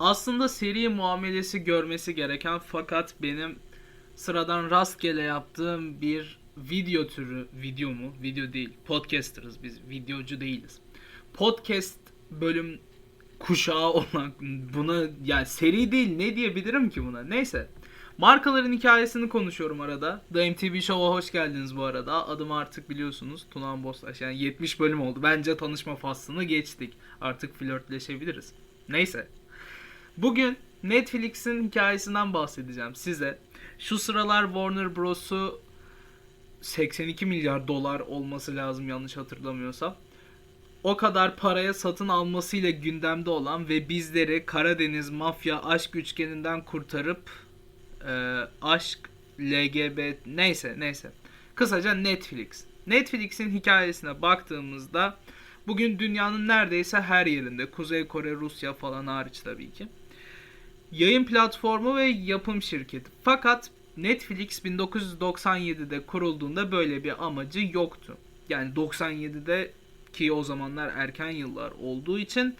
Aslında seri muamelesi görmesi gereken fakat benim sıradan rastgele yaptığım bir video türü, video mu? Video değil. Podcaster'ız biz, videocu değiliz. Podcast bölüm kuşağı olan buna yani seri değil ne diyebilirim ki buna? Neyse. Markaların hikayesini konuşuyorum arada. The MTV Show'a hoş geldiniz bu arada. Adım artık biliyorsunuz Tunan Bostaş. Yani 70 bölüm oldu. Bence tanışma faslını geçtik. Artık flörtleşebiliriz. Neyse. Bugün Netflix'in hikayesinden bahsedeceğim size. Şu sıralar Warner Bros'u 82 milyar dolar olması lazım yanlış hatırlamıyorsam. O kadar paraya satın almasıyla gündemde olan ve bizleri Karadeniz mafya aşk üçgeninden kurtarıp e, aşk LGBT neyse neyse. Kısaca Netflix. Netflix'in hikayesine baktığımızda bugün dünyanın neredeyse her yerinde Kuzey Kore, Rusya falan hariç tabii ki. Yayın platformu ve yapım şirketi. Fakat Netflix 1997'de kurulduğunda böyle bir amacı yoktu. Yani 97'de ki o zamanlar erken yıllar olduğu için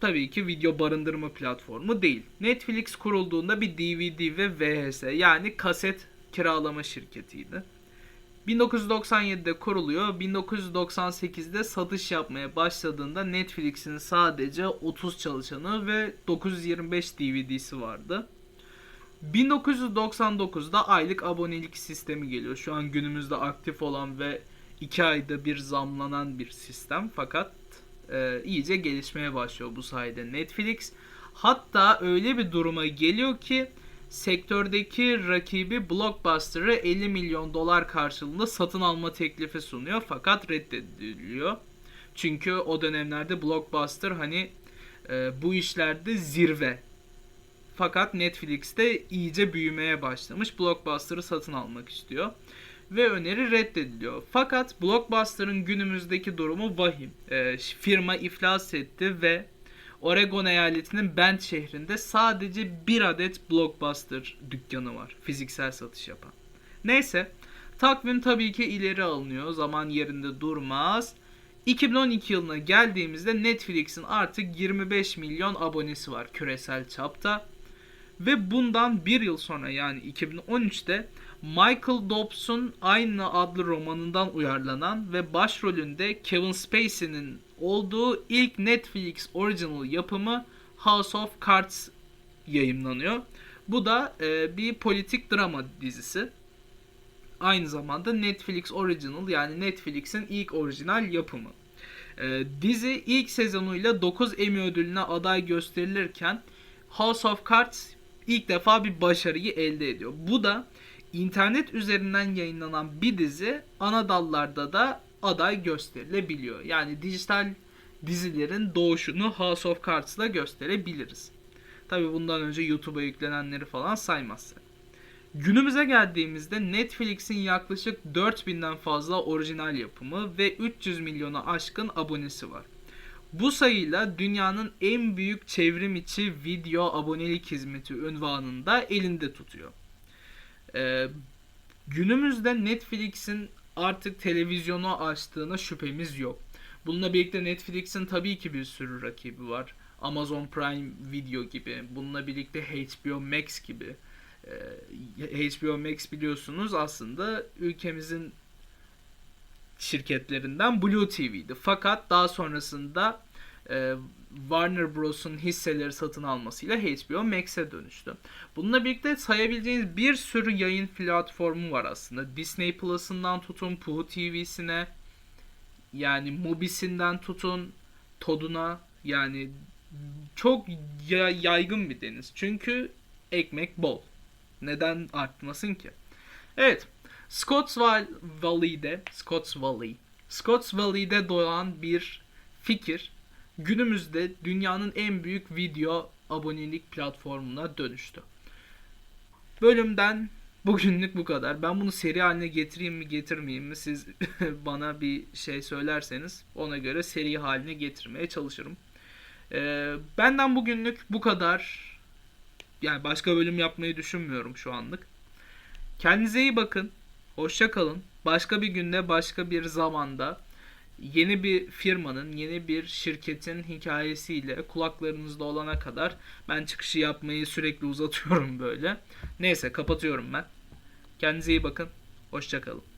tabii ki video barındırma platformu değil. Netflix kurulduğunda bir DVD ve VHS yani kaset kiralama şirketiydi. 1997'de kuruluyor. 1998'de satış yapmaya başladığında Netflix'in sadece 30 çalışanı ve 925 DVD'si vardı. 1999'da aylık abonelik sistemi geliyor. Şu an günümüzde aktif olan ve 2 ayda bir zamlanan bir sistem. Fakat e, iyice gelişmeye başlıyor bu sayede Netflix. Hatta öyle bir duruma geliyor ki sektördeki rakibi Blockbuster'ı 50 milyon dolar karşılığında satın alma teklifi sunuyor fakat reddediliyor. Çünkü o dönemlerde Blockbuster hani e, bu işlerde zirve. Fakat Netflix'te iyice büyümeye başlamış. Blockbuster'ı satın almak istiyor. Ve öneri reddediliyor. Fakat Blockbuster'ın günümüzdeki durumu vahim. E, firma iflas etti ve Oregon eyaletinin Bend şehrinde sadece bir adet Blockbuster dükkanı var. Fiziksel satış yapan. Neyse. Takvim tabii ki ileri alınıyor. Zaman yerinde durmaz. 2012 yılına geldiğimizde Netflix'in artık 25 milyon abonesi var küresel çapta. Ve bundan bir yıl sonra yani 2013'te Michael Dobbs'un aynı adlı romanından uyarlanan ve başrolünde Kevin Spacey'nin olduğu ilk Netflix original yapımı House of Cards yayınlanıyor. Bu da e, bir politik drama dizisi. Aynı zamanda Netflix original yani Netflix'in ilk orijinal yapımı. E, dizi ilk sezonuyla 9 Emmy ödülüne aday gösterilirken House of Cards ilk defa bir başarıyı elde ediyor. Bu da internet üzerinden yayınlanan bir dizi ana dallarda da aday gösterilebiliyor. Yani dijital dizilerin doğuşunu House of Cards'la gösterebiliriz. Tabi bundan önce YouTube'a yüklenenleri falan saymazsak. Günümüze geldiğimizde Netflix'in yaklaşık 4000'den fazla orijinal yapımı ve 300 milyona aşkın abonesi var. Bu sayıyla dünyanın en büyük çevrim içi video abonelik hizmeti ünvanını da elinde tutuyor. Ee, günümüzde Netflix'in artık televizyonu açtığına şüphemiz yok. Bununla birlikte Netflix'in tabii ki bir sürü rakibi var. Amazon Prime Video gibi, bununla birlikte HBO Max gibi. Ee, HBO Max biliyorsunuz aslında ülkemizin şirketlerinden Blue TV'di. Fakat daha sonrasında e, Warner Bros'un hisseleri satın almasıyla HBO Max'e dönüştü. Bununla birlikte sayabileceğiniz bir sürü yayın platformu var aslında. Disney Plus'ından tutun Puhu TV'sine yani Mobisinden tutun Toduna yani çok yaygın bir deniz. Çünkü ekmek bol. Neden artmasın ki? Evet. Scotts Valley'de Scotts Valley Scotts Valley'de doğan bir fikir günümüzde dünyanın en büyük video abonelik platformuna dönüştü. Bölümden bugünlük bu kadar. Ben bunu seri haline getireyim mi getirmeyeyim mi siz bana bir şey söylerseniz ona göre seri haline getirmeye çalışırım. Ee, benden bugünlük bu kadar. Yani başka bölüm yapmayı düşünmüyorum şu anlık. Kendinize iyi bakın. Hoşça kalın. Başka bir günde, başka bir zamanda yeni bir firmanın, yeni bir şirketin hikayesiyle kulaklarınızda olana kadar ben çıkışı yapmayı sürekli uzatıyorum böyle. Neyse kapatıyorum ben. Kendinize iyi bakın. Hoşçakalın.